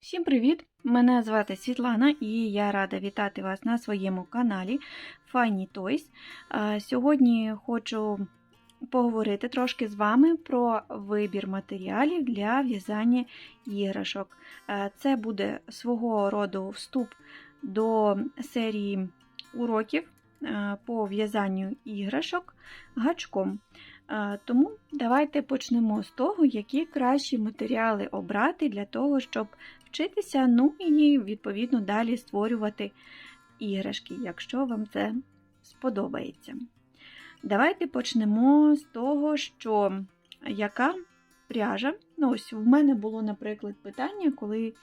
Всім привіт! Мене звати Світлана і я рада вітати вас на своєму каналі Funny Toys. Сьогодні хочу поговорити трошки з вами про вибір матеріалів для в'язання іграшок. Це буде свого роду вступ до серії уроків по в'язанню іграшок гачком. Тому давайте почнемо з того, які кращі матеріали обрати для того, щоб вчитися, ну і відповідно далі створювати іграшки, якщо вам це сподобається. Давайте почнемо з того, що яка пряжа. Ну, ось в мене було, наприклад, питання, коли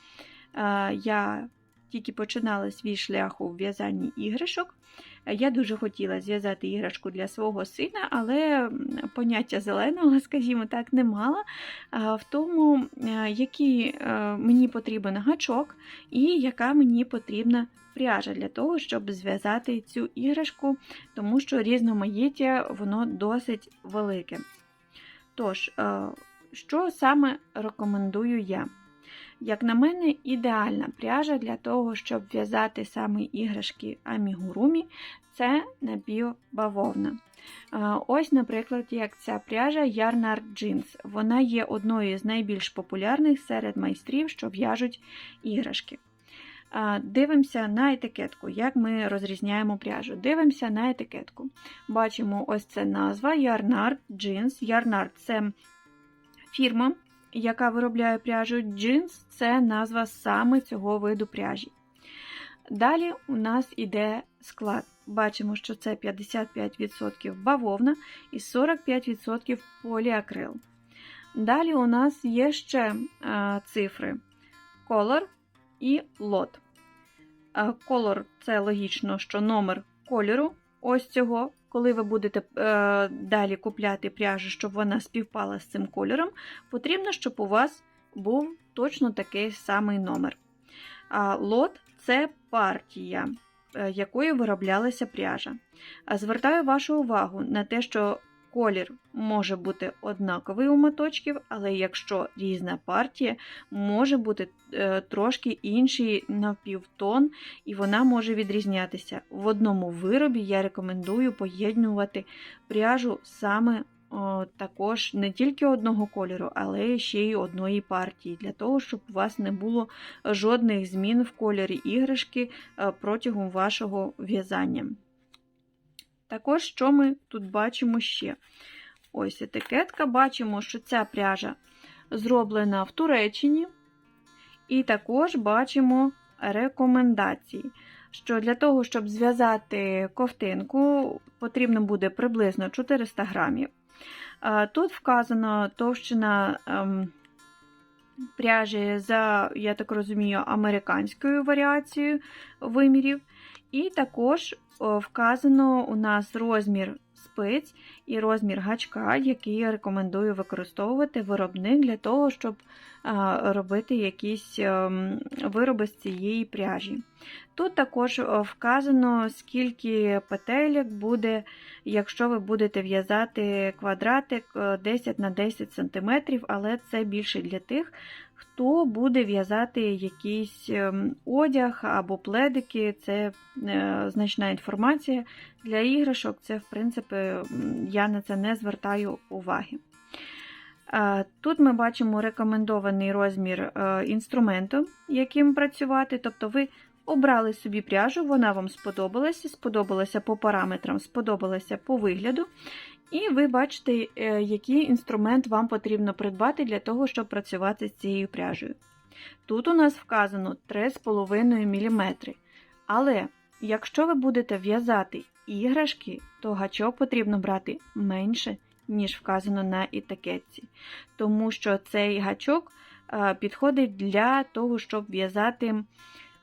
я тільки починала свій шлях у в'язанні іграшок. Я дуже хотіла зв'язати іграшку для свого сина, але поняття зеленого, скажімо так, не мала в тому, е, який е, мені потрібен гачок і яка мені потрібна пряжа для того, щоб зв'язати цю іграшку, тому що різноманіття воно досить велике. Тож, е, що саме рекомендую я? Як на мене, ідеальна пряжа для того, щоб в'язати саме іграшки амігурумі, це напівбавовна. Ось, наприклад, як ця пряжа Yarnard Jeans. Вона є одною з найбільш популярних серед майстрів, що в'яжуть іграшки. Дивимося на етикетку, як ми розрізняємо пряжу. Дивимося на етикетку. Бачимо, ось це назва Yarnard Jeans. Yarnard – це фірма, яка виробляє пряжу. Jeans – це назва саме цього виду пряжі. Далі у нас іде склад. Бачимо, що це 55% бавовна і 45% поліакрил. Далі у нас є ще цифри color і. А, color це логічно, що номер кольору ось цього. Коли ви будете е, далі купляти пряжу, щоб вона співпала з цим кольором, потрібно, щоб у вас був точно такий самий номер. А лот це партія, якою вироблялася пряжа. Звертаю вашу увагу на те, що колір може бути однаковий у моточків, але якщо різна партія, може бути е, трошки інший напівтон, і вона може відрізнятися. В одному виробі я рекомендую поєднувати пряжу саме о, також не тільки одного кольору, але ще й одної партії, для того, щоб у вас не було жодних змін в кольорі іграшки е, протягом вашого в'язання. Також, що ми тут бачимо ще? Ось етикетка. Бачимо, що ця пряжа зроблена в Туреччині. І також бачимо рекомендації, що для того, щоб зв'язати ковтинку, потрібно буде приблизно 400 грамів. Тут вказано товщина ем, пряжі за, я так розумію, американською варіацією вимірів. І також вказано у нас розмір спиць і розмір гачка, який я рекомендую використовувати виробник для того, щоб робити якісь ем, вироби з цієї пряжі. Тут також вказано, скільки петелек буде, якщо ви будете в'язати квадратик 10 на 10 см, але це більше для тих, хто буде в'язати якийсь ем, одяг або пледики, це е, значна інформація. Для іграшок це, в принципі, я на це не звертаю уваги. Тут ми бачимо рекомендований розмір е, інструменту, яким працювати. Тобто ви обрали собі пряжу, вона вам сподобалася, сподобалася по параметрам, сподобалася по вигляду. І ви бачите, е, який інструмент вам потрібно придбати для того, щоб працювати з цією пряжею. Тут у нас вказано 3,5 мм. Але якщо ви будете в'язати іграшки, то гачок потрібно брати менше, ніж вказано на етикетці. Тому що цей гачок е, підходить для того, щоб в'язати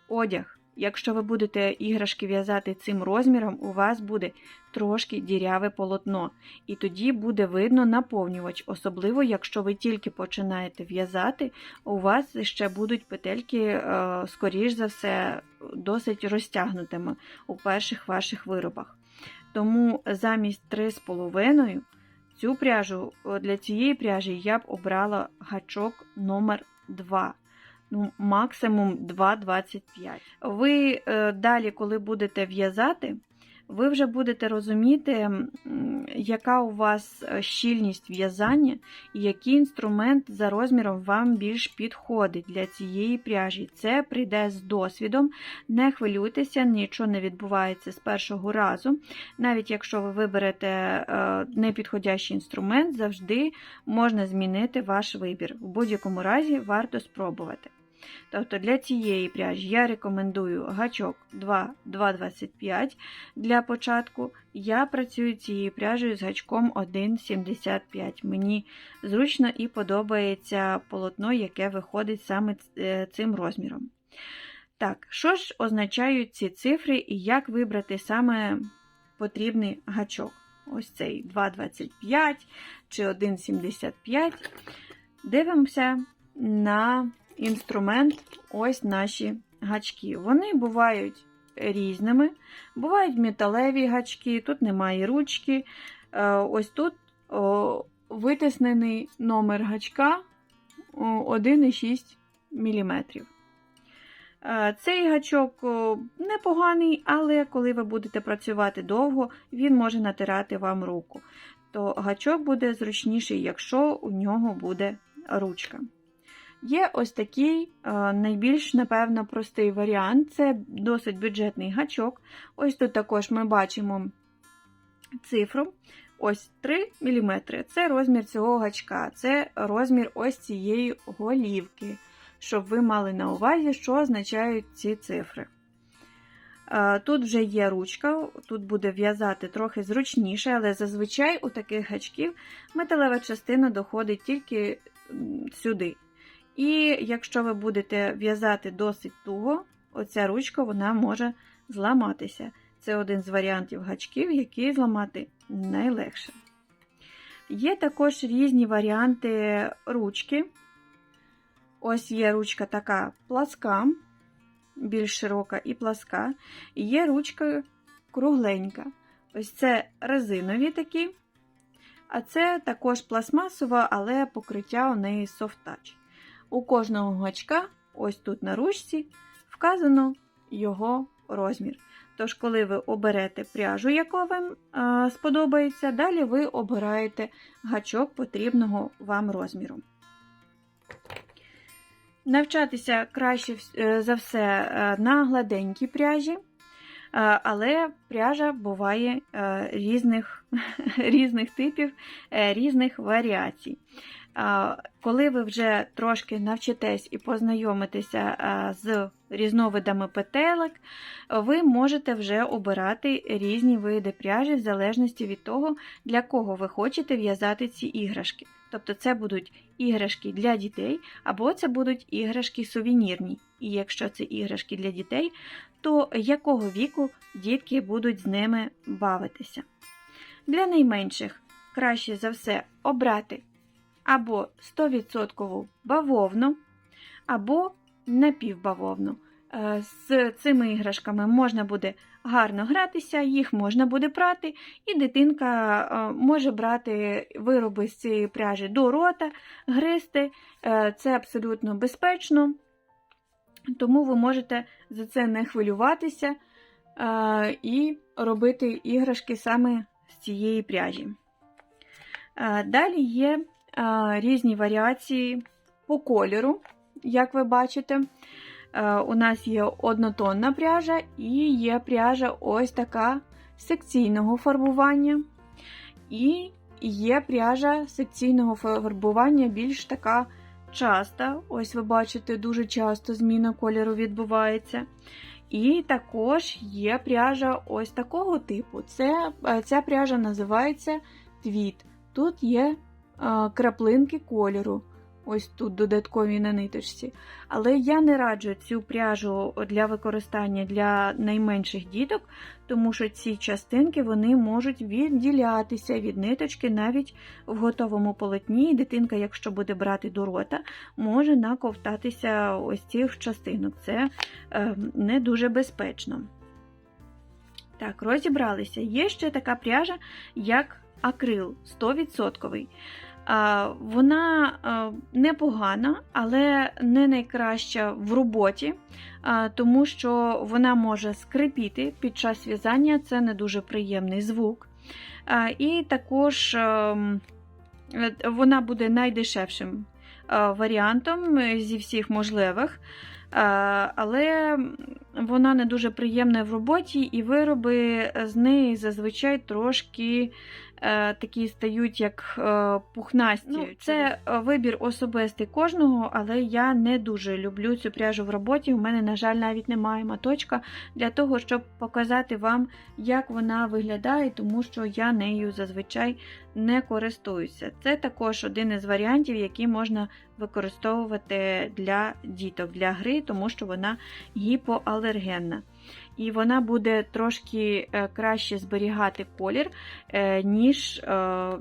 одяг. Якщо ви будете іграшки в'язати цим розміром, у вас буде трошки діряве полотно, і тоді буде видно наповнювач, особливо, якщо ви тільки починаєте в'язати, у вас ще будуть петельки, е, скоріш за все, досить розтягнутими у перших ваших виробах. Тому замість 3,5 цю пряжу, для цієї пряжі я б обрала гачок номер 2 ну, максимум 2,25. Ви е, далі, коли будете в'язати, ви вже будете розуміти, яка у вас е, щільність в'язання і який інструмент за розміром вам більш підходить для цієї пряжі. Це прийде з досвідом. Не хвилюйтеся, нічого не відбувається з першого разу. Навіть якщо ви виберете е, непідходящий інструмент, завжди можна змінити ваш вибір. В будь-якому разі варто спробувати. Тобто для цієї пряжі я рекомендую гачок 2,225 для початку. Я працюю цією пряжею з гачком 1,75. Мені зручно і подобається полотно, яке виходить саме е, цим розміром. Так, що ж означають ці цифри і як вибрати саме потрібний гачок? Ось цей 2,25 чи 1,75. Дивимося на інструмент ось наші гачки. Вони бувають різними. Бувають металеві гачки, тут немає ручки. Е, Ось тут витиснений номер гачка 1,6 мм. Е, Цей гачок непоганий, але коли ви будете працювати довго, він може натирати вам руку. То гачок буде зручніший, якщо у нього буде ручка. Є ось такий е, найбільш, напевно, простий варіант це досить бюджетний гачок. Ось тут також ми бачимо цифру. Ось 3 мм. Це розмір цього гачка, це розмір ось цієї голівки, щоб ви мали на увазі, що означають ці цифри. Е, Тут вже є ручка, тут буде в'язати трохи зручніше, але зазвичай у таких гачків металева частина доходить тільки сюди. І якщо ви будете в'язати досить туго, оця ручка вона може зламатися. Це один з варіантів гачків, який зламати найлегше. Є також різні варіанти ручки. Ось є ручка така пласка, більш широка і пласка. І є ручка кругленька. Ось це резинові такі. А це також пластмасова, але покриття у неї touch. У кожного гачка, ось тут на ручці, вказано його розмір. Тож, коли ви оберете пряжу, яка вам е, сподобається, далі ви обираєте гачок потрібного вам розміру. Навчатися краще е, за все е, на гладенькій пряжі, е, але пряжа буває різних, різних типів, різних варіацій. Коли ви вже трошки навчитесь і познайомитеся з різновидами петелек, ви можете вже обирати різні види пряжі в залежності від того, для кого ви хочете в'язати ці іграшки. Тобто це будуть іграшки для дітей, або це будуть іграшки сувенірні. І якщо це іграшки для дітей, то якого віку дітки будуть з ними бавитися. Для найменших краще за все обрати або 100% бавовну, або напівбавовну. Е, З цими іграшками можна буде гарно гратися, їх можна буде прати, і дитинка е, може брати вироби з цієї пряжі до рота, гризти. Е, Це абсолютно безпечно, тому ви можете за це не хвилюватися і робити іграшки саме з цієї пряжі. Далі є різні варіації по кольору, як ви бачите. У нас є однотонна пряжа і є пряжа ось така секційного фарбування. І є пряжа секційного фарбування більш така часта. Ось ви бачите, дуже часто зміна кольору відбувається. І також є пряжа ось такого типу. Це, Ця пряжа називається твіт. Тут є краплинки кольору. Ось тут додаткові на ниточці. Але я не раджу цю пряжу для використання для найменших діток, тому що ці частинки вони можуть відділятися від ниточки навіть в готовому полотні. І дитинка, якщо буде брати до рота, може наковтатися ось цих частинок. Це е, не дуже безпечно. Так, розібралися. Є ще така пряжа, як акрил 100%. Вона непогана, але не найкраща в роботі, тому що вона може скрипіти під час в'язання, це не дуже приємний звук. І також ем, вона буде найдешевшим варіантом зі всіх можливих. Але вона не дуже приємна в роботі, і вироби з неї зазвичай трошки такі стають як е, пухнасті. Ну, це е, вибір особистий кожного, але я не дуже люблю цю пряжу в роботі. У мене, на жаль, навіть немає маточка для того, щоб показати вам, як вона виглядає, тому що я нею зазвичай не користуюся. Це також один із варіантів, які можна використовувати для діток, для гри, тому що вона гіпоалергенна. І вона буде трошки е, краще зберігати колір, е, ніж е,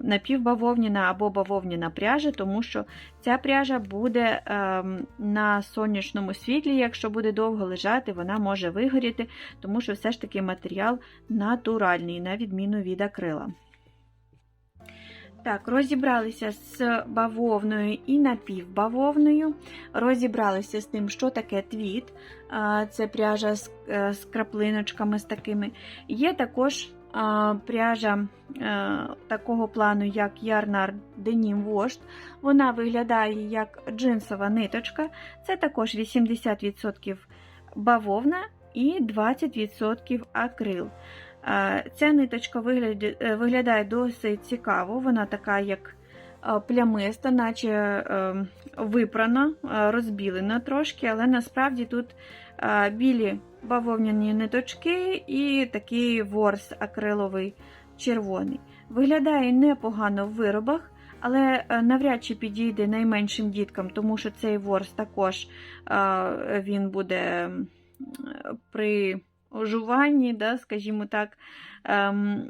напівбавовняна або бавовняна пряжа, тому що ця пряжа буде ем, на сонячному світлі, якщо буде довго лежати, вона може вигоріти, тому що все ж таки матеріал натуральний, на відміну від акрила. Так, розібралися з бавовною і напівбавовною. Розібралися з тим, що таке твіт, це пряжа з, е, з краплиночками з такими. Є також пряжа е, такого плану, як Ярнар Denim Washed. Вона виглядає як джинсова ниточка. Це також 80% бавовна і 20% акрил. Ця ниточка е, виглядає досить цікаво, вона така, як плямиста, наче випрана, розбілена трошки, але насправді тут білі бавовняні ниточки і такий ворс акриловий червоний. Виглядає непогано в виробах, але е, навряд чи підійде найменшим діткам, тому що цей ворс також він буде при жуванні, да, скажімо так, ем,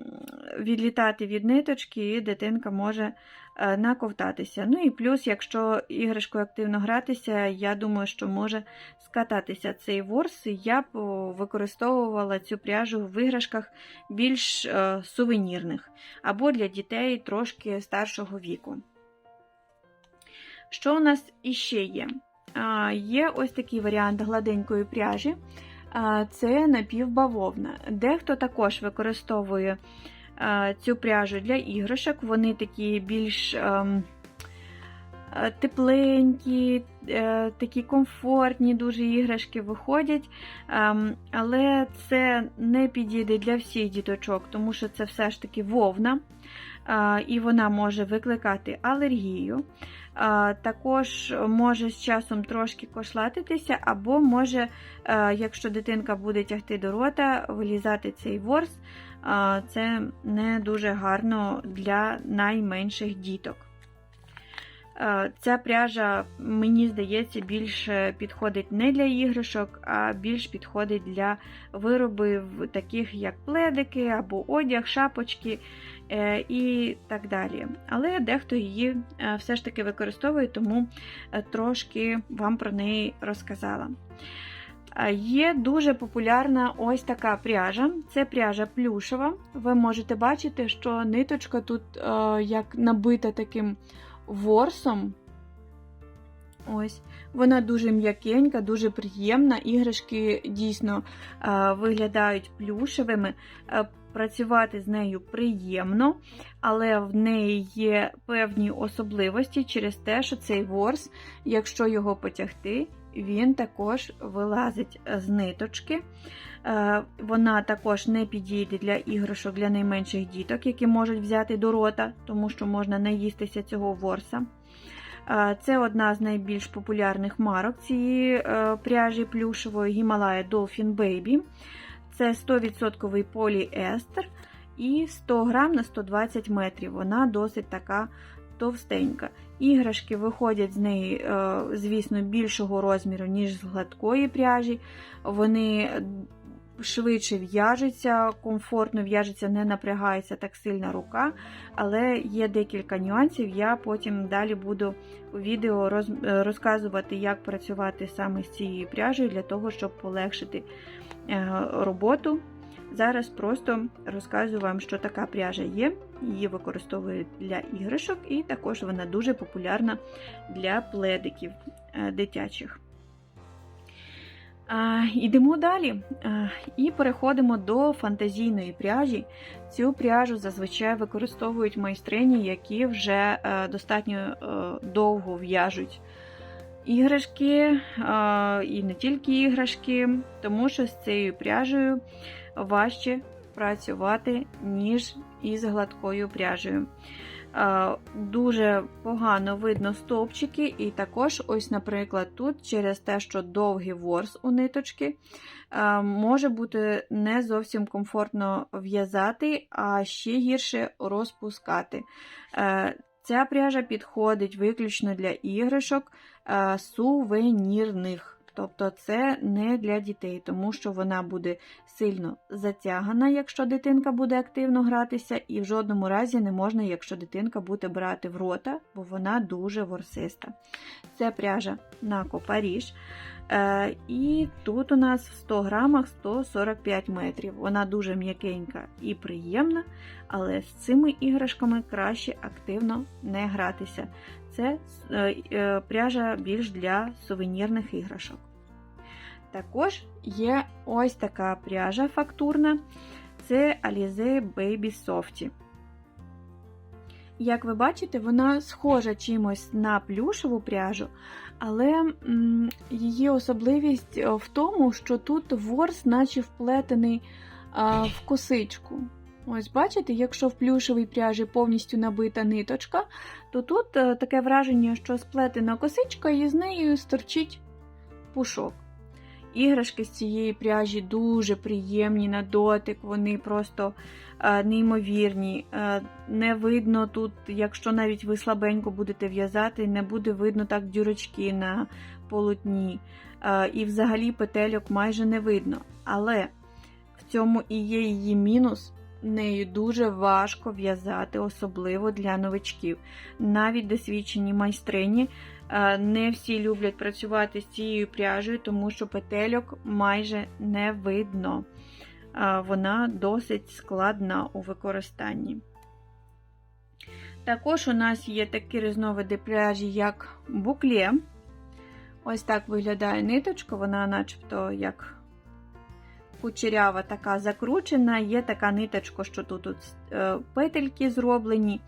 відлітати від ниточки, і дитинка може е, наковтатися. Ну і плюс, якщо іграшкою активно гратися, я думаю, що може скататися цей ворс. Я б використовувала цю пряжу в іграшках більш е, сувенірних або для дітей трошки старшого віку. Що у нас іще є? Є ось такий варіант гладенької пряжі це напівбавовна. Дехто також використовує цю пряжу для іграшок, вони такі більш ем, е, тепленькі, е, такі комфортні, дуже іграшки виходять. Ем, але це не підійде для всіх діточок, тому що це все ж таки вовна, і вона може викликати алергію. Також може з часом трошки кошлатитися, або може, якщо дитинка буде тягти до рота, вилізати цей ворс. Це не дуже гарно для найменших діток. Ця пряжа, мені здається, більше підходить не для іграшок, а більш підходить для виробів, таких як пледики або одяг, шапочки е, і так далі. Але дехто її е, все ж таки використовує, тому е, трошки вам про неї розказала. Є дуже популярна ось така пряжа. Це пряжа плюшева. Ви можете бачити, що ниточка тут як набита таким ворсом. Ось, Вона дуже м'якенька, дуже приємна. Іграшки дійсно е, виглядають плюшевими. Е, працювати з нею приємно, але в неї є певні особливості через те, що цей ворс, якщо його потягти, він також вилазить з ниточки. Е, вона також не підійде для іграшок для найменших діток, які можуть взяти до рота, тому що можна наїстися цього ворса. Е, це одна з найбільш популярних марок цієї е, пряжі плюшевої Himalaya Dolphin Baby. Це 100% поліестер і 100 грам на 120 метрів. Вона досить така товстенька. Іграшки виходять з неї, звісно, більшого розміру, ніж з гладкої пряжі. Вони швидше в'яжеться, комфортно в'яжеться, не напрягається так сильно рука, але є декілька нюансів. Я потім далі буду у відео роз, розказувати, як працювати саме з цією пряжею, для того, щоб полегшити е, роботу Зараз просто розказую вам, що така пряжа є. Її використовують для іграшок, і також вона дуже популярна для пледиків е, дитячих. А, Ідемо далі і переходимо до фантазійної пряжі. Цю пряжу зазвичай використовують майстрині, які вже е, достатньо е, довго в'яжуть іграшки, і не тільки іграшки, тому що з цією пряжею важче працювати, ніж із гладкою пряжею. Дуже погано видно стовпчики, і також, ось, наприклад, тут через те, що довгий ворс у ниточки, може бути не зовсім комфортно в'язати, а ще гірше розпускати. Е, Ця пряжа підходить виключно для іграшок е, сувенірних. Тобто це не для дітей, тому що вона буде сильно затягана, якщо дитинка буде активно гратися, і в жодному разі не можна, якщо дитинка буде брати в рота, бо вона дуже ворсиста. Це пряжа на копаріж. Е, і тут у нас в 100 грамах 145 метрів. Вона дуже м'якенька і приємна, але з цими іграшками краще активно не гратися. Це е, е, пряжа більш для сувенірних іграшок. Також є ось така пряжа фактурна це Alize Baby Softy. Як ви бачите, вона схожа чимось на плюшеву пряжу, але її особливість в тому, що тут ворс, наче вплетений в косичку. Ось, бачите, якщо в плюшевій пряжі повністю набита ниточка, то тут а, таке враження, що сплетена косичка і з нею сторчить пушок. Іграшки з цієї пряжі дуже приємні на дотик, вони просто е, неймовірні. Е, не видно тут, якщо навіть ви слабенько будете в'язати, не буде видно так дюрочки на полотні. Е, і взагалі петельок майже не видно. Але в цьому і є її мінус. Нею дуже важко в'язати, особливо для новичків. Навіть досвідчені майстрині не всі люблять працювати з цією пряжею, тому що петельок майже не видно. Вона досить складна у використанні. Також у нас є такі різновиди пряжі, як букле. Ось так виглядає ниточка, вона начебто як кучерява така закручена, є така ниточка, що тут, тут е, петельки зроблені.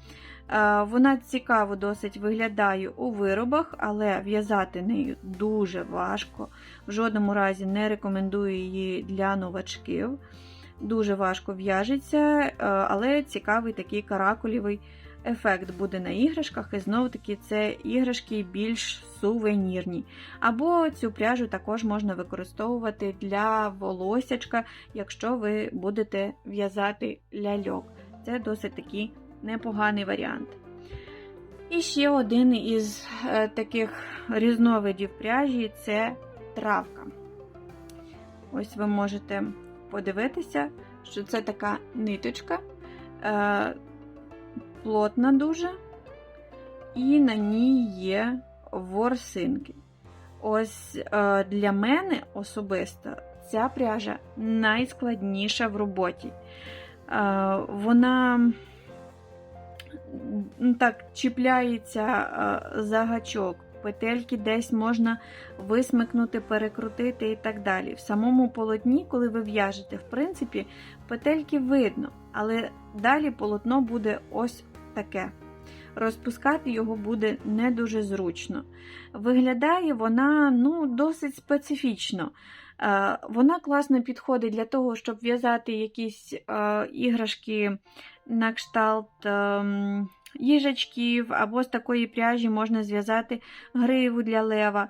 Е, вона цікаво досить виглядає у виробах, але в'язати нею дуже важко. В жодному разі не рекомендую її для новачків. Дуже важко в'яжеться, е, але цікавий такий каракулівий ефект буде на іграшках, і знову-таки це іграшки більш сувенірні. Або цю пряжу також можна використовувати для волосячка, якщо ви будете в'язати ляльок. Це досить такий непоганий варіант. І ще один із е, таких різновидів пряжі це травка. Ось ви можете подивитися, що це така ниточка, е, плотна дуже, і на ній є ворсинки. Ось е, для мене особисто ця пряжа найскладніша в роботі. Вона так чіпляється за гачок, петельки десь можна висмикнути, перекрутити і так далі. В самому полотні, коли ви в'яжете, в принципі, петельки видно, але далі полотно буде ось таке. Розпускати його буде не дуже зручно. Виглядає вона ну, досить специфічно. Вона класно підходить для того, щоб в'язати якісь іграшки на кшталт ем, їжачків, або з такої пряжі можна зв'язати гриву для лева.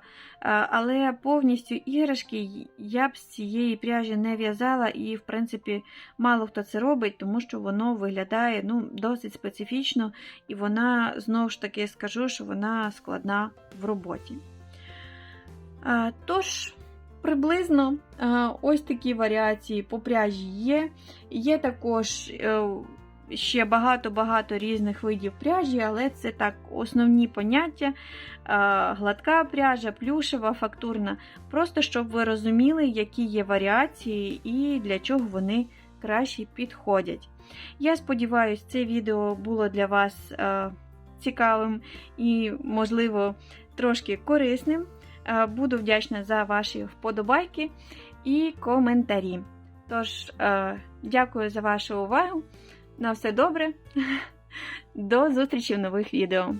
Але повністю іграшки я б з цієї пряжі не в'язала, і, в принципі, мало хто це робить, тому що воно виглядає ну, досить специфічно, і вона, знову ж таки, скажу, що вона складна в роботі. Тож, Приблизно ось такі варіації по пряжі є. Є також е, ще багато-багато різних видів пряжі, але це так основні поняття: гладка пряжа, плюшева, фактурна. Просто щоб ви розуміли, які є варіації і для чого вони найкраще підходять. Я сподіваюся, це відео було для вас е, цікавим і, можливо, трошки корисним. Е, Буду вдячна за ваші вподобайки і коментарі. Тож, е, дякую за вашу увагу. На все добре. До зустрічі в нових відео.